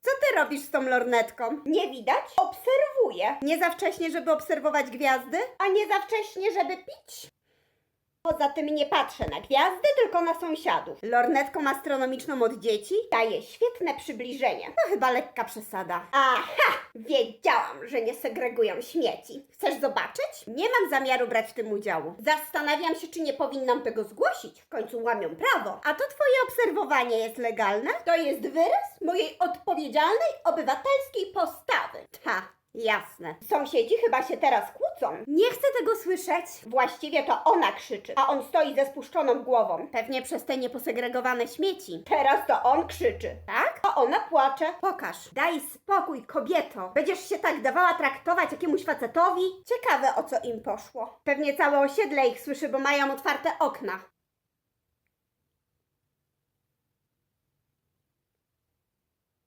Co ty robisz z tą lornetką? Nie widać? Obserwuję. Nie za wcześnie, żeby obserwować gwiazdy? A nie za wcześnie, żeby pić? Poza tym nie patrzę na gwiazdy, tylko na sąsiadów. Lornetką astronomiczną od dzieci daje świetne przybliżenie. To chyba lekka przesada. Aha! Wiedziałam, że nie segregują śmieci. Chcesz zobaczyć? Nie mam zamiaru brać w tym udziału. Zastanawiam się, czy nie powinnam tego zgłosić. W końcu łamią prawo. A to twoje obserwowanie jest legalne? To jest wyraz mojej odpowiedzialnej, obywatelskiej postawy. Ta. Jasne. Sąsiedzi chyba się teraz kłócą. Nie chcę tego słyszeć. Właściwie to ona krzyczy, a on stoi ze spuszczoną głową. Pewnie przez te nieposegregowane śmieci. Teraz to on krzyczy. Tak? Ona płacze. Pokaż. Daj spokój, kobieto. Będziesz się tak dawała traktować jakiemuś facetowi? Ciekawe o co im poszło. Pewnie całe osiedle ich słyszy, bo mają otwarte okna.